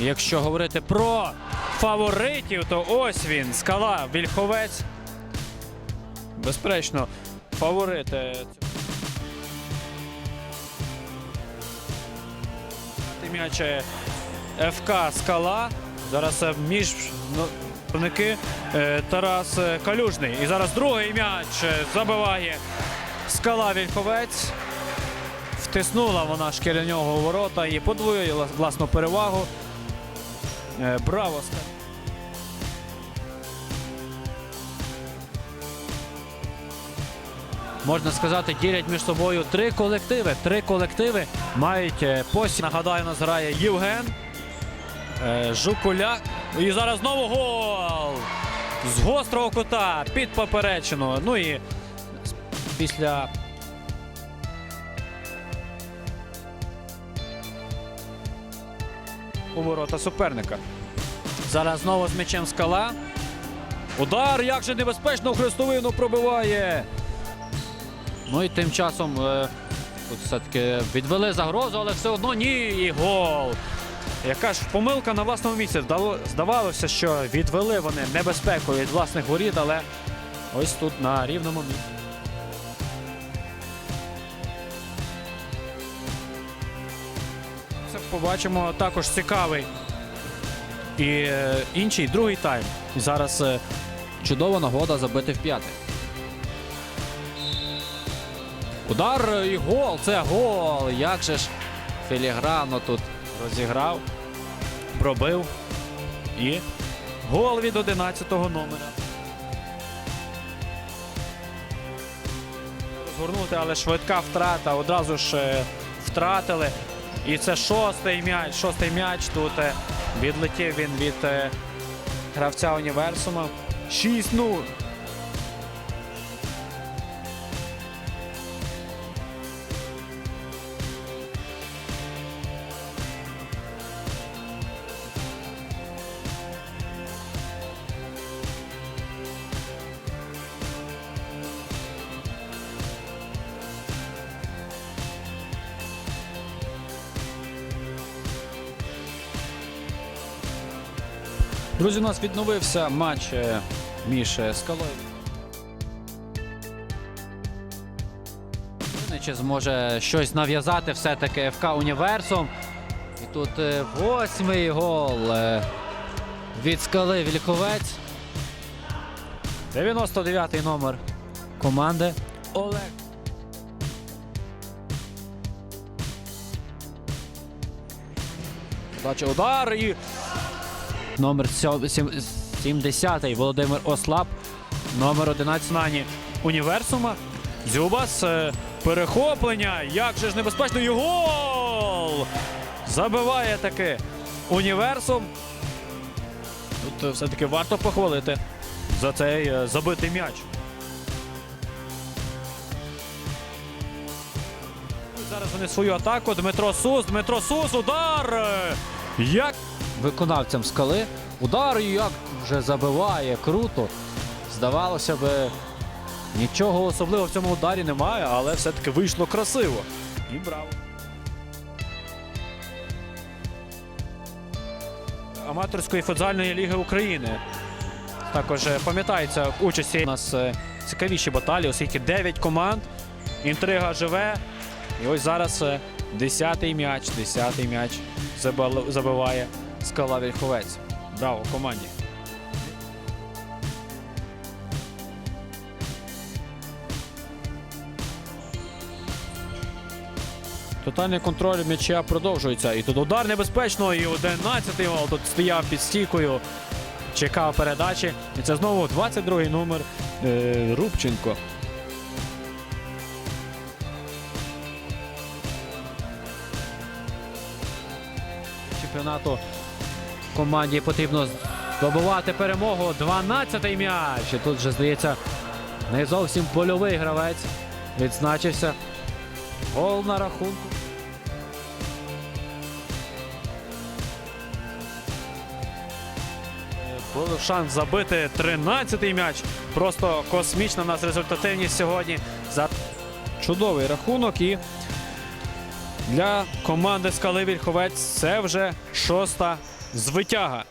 Якщо говорити про фаворитів, то ось він, скала, Вільховець. Безперечно, фаворити. М'яч ФК Скала. Зараз е, між ну, е, Тарас е, Калюжний. І зараз другий м'яч забиває Скала Вільховець. Втиснула вона шкірянього ворота і подвоює власну перевагу. Е, Браво! Можна сказати, ділять між собою три колективи. Три колективи мають е, посі. Нагадаю, нас грає Євген, е, Жукуляк. І зараз знову гол! З гострого кута під поперечину. Ну і після у ворота суперника. Зараз знову з м'ячем скала. Удар, як же небезпечно хрестовину пробиває. Ну і тим часом е, тут все-таки відвели загрозу, але все одно ні. І гол. Яка ж помилка на власному місці. Здавалося, що відвели вони небезпеку від власних воріт, але ось тут на рівному місці. Побачимо також цікавий. І е, інший другий тайм. І зараз е, чудова нагода забити в п'яте. Удар е, і гол. Це гол. Як же ж філігранно тут розіграв, пробив. І гол від 11-го номера. Розгорнути, але швидка втрата. Одразу ж втратили. І це шостий м'яч. Шостий м'яч. Тут е, відлетів він від е, гравця універсума. 6-0. Друзі, у нас відновився матч е, між е, скалою. Чи зможе щось нав'язати все-таки ФК Універсум. І тут е, восьмий гол від скали Вільковець. 99-й номер команди Олег. Подача удар і Номер сьо- сім- 70 Володимир Ослаб. Номер 11 Нані Універсума. Дзюбас. е, Перехоплення. Як же ж небезпечно. Гол! Забиває таки Універсум. Тут е, все-таки варто похвалити за цей е, забитий м'яч. Зараз вони свою атаку. Дмитро Сус. Дмитро Сус. Удар! Як виконавцям скали. Удар як вже забиває круто. Здавалося б, нічого особливого в цьому ударі немає, але все-таки вийшло красиво. І браво. Аматорської футзальної ліги України. Також е, пам'ятається участі у нас е, цікавіші баталії, оскільки 9 команд. Інтрига живе. І ось зараз е, 10-й м'яч, 10-й м'яч забиває скала Вільховець. Браво команді. Тотальний контроль м'яча продовжується. І тут удар небезпечно. І 11-й гол. Тут стояв під стійкою, чекав передачі. І це знову 22-й номер е, Рубченко. чемпіонату команді потрібно здобувати перемогу. 12-й м'яч. І тут вже здається не зовсім польовий гравець. Відзначився. Гол на рахунку. Був шанс забити 13-й м'яч. Просто космічна в нас результативність сьогодні. За чудовий рахунок і для команди Скали Вільховець це вже шоста Звитяга.